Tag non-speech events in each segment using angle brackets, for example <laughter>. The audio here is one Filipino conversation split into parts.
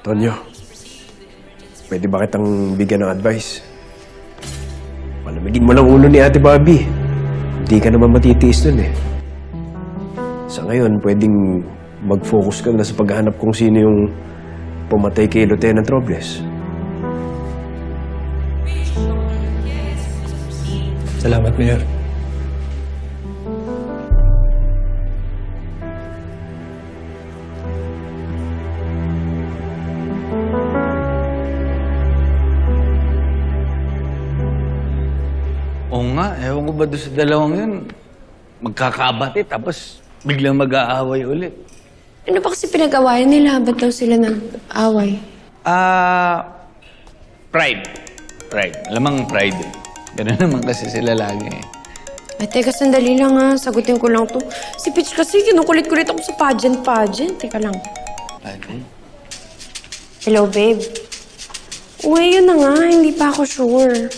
Tonyo, pwede ba kitang bigyan ng advice? Palamigin mo lang ulo ni Ate Bobby. Hindi ka naman matitiis nun eh. Sa ngayon, pwedeng mag-focus ka na sa paghahanap kung sino yung pumatay kay Lieutenant Robles. Salamat, Mayor. Nga, ewan ko ba doon sa dalawang yun, magkakabati tapos biglang mag-aaway ulit. Ano ba kasi pinag-awayan nila? Ba't daw sila nag-away? Ah, pride. Pride. Alamang pride eh. Ganun naman kasi sila lagi eh. Ay, teka, sandali lang ha. Sagutin ko lang to. Si Peach kasi kinukulit-kulit ako sa pageant-pageant. Teka lang. Ano? Hello, babe. Uy, yun na nga. Hindi pa ako sure.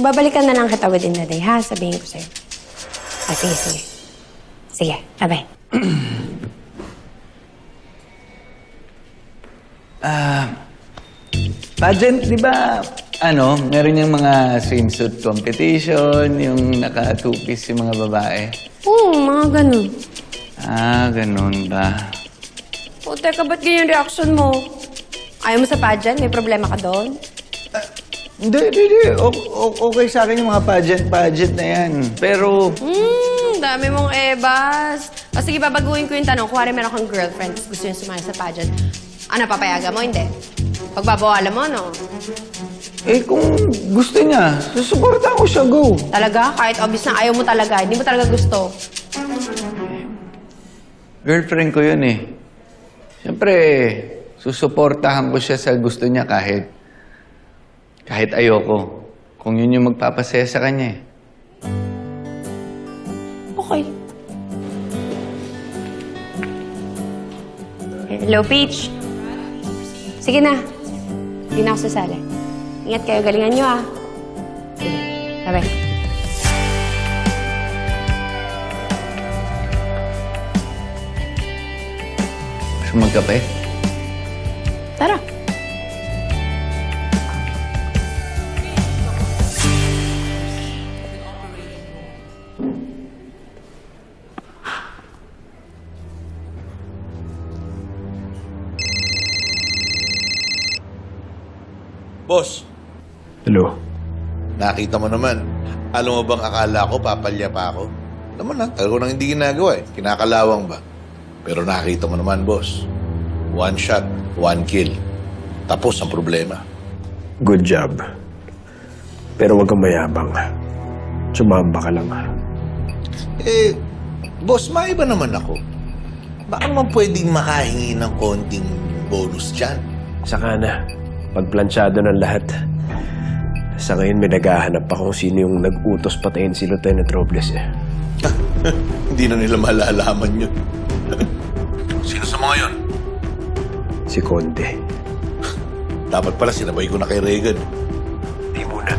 Babalikan na lang kita within the day, ha? Sabihin ko sa'yo. Ah, sige, sige. Sige, bye-bye. <clears throat> Pageant, di ba? Ano, meron yung mga swimsuit competition, yung naka two-piece yung mga babae. Oo, mga ganun. Ah, ganun ba? O, teka, ba't ganyan reaction mo? Ayaw mo sa pageant? May problema ka doon? Hindi, hindi, hindi. O- o- okay sa akin yung mga pageant-pageant na yan. Pero, Hmm, dami mong ebas. O sige, babaguhin ko yung tanong. Kuwari meron kang girlfriend, tapos gusto niya sumali sa pageant. Ano, papayagan mo? Hindi. Pagbabawalan mo, no? eh kung gusto niya, susuporta ko siya, go. Talaga? Kahit obvious na ayaw mo talaga, hindi mo talaga gusto. Girlfriend ko yun eh. Siyempre, susuportahan ko siya sa gusto niya kahit kahit ayoko. Kung yun yung magpapasaya sa kanya eh. Okay. Hello, Peach. Sige na. Hindi na ako sasali. Ingat kayo. Galingan nyo, ah. Sige. Bye-bye. Gusto magkape? Tara. Boss, Hello? nakita mo naman. Alam mo bang akala ko papalya pa ako? Naman na, tagal ko nang hindi ginagawa eh. Kinakalawang ba? Pero nakita mo naman, boss. One shot, one kill. Tapos ang problema. Good job. Pero huwag kang mayabang. Sumamba ka lang. Eh, boss, maiba naman ako. Baka naman pwedeng makahingi ng konting bonus dyan. Saka na, pagplansyado ng lahat. Sa ngayon, may naghahanap pa kung sino yung nag-utos patayin si Lieutenant Robles eh. <laughs> hindi na nila malalaman yun. <laughs> Sino sa mga yun? Si Conde. <laughs> Dapat pala sinabay ko na kay Reagan. Di muna.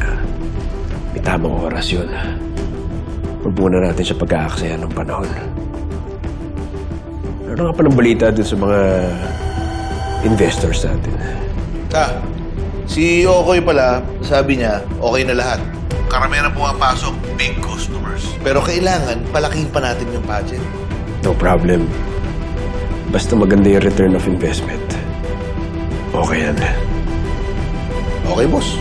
May tamang oras yun. Huwag muna natin siya pag-aaksaya ng panahon. Ano nga palang balita dun sa mga investors natin? Ah, si Okoy pala, sabi niya, okay na lahat. Karamihan na pumapasok, big customers. Pero kailangan, palakihin pa natin yung budget. No problem. Basta maganda yung return of investment. Okay yan. Okay, boss?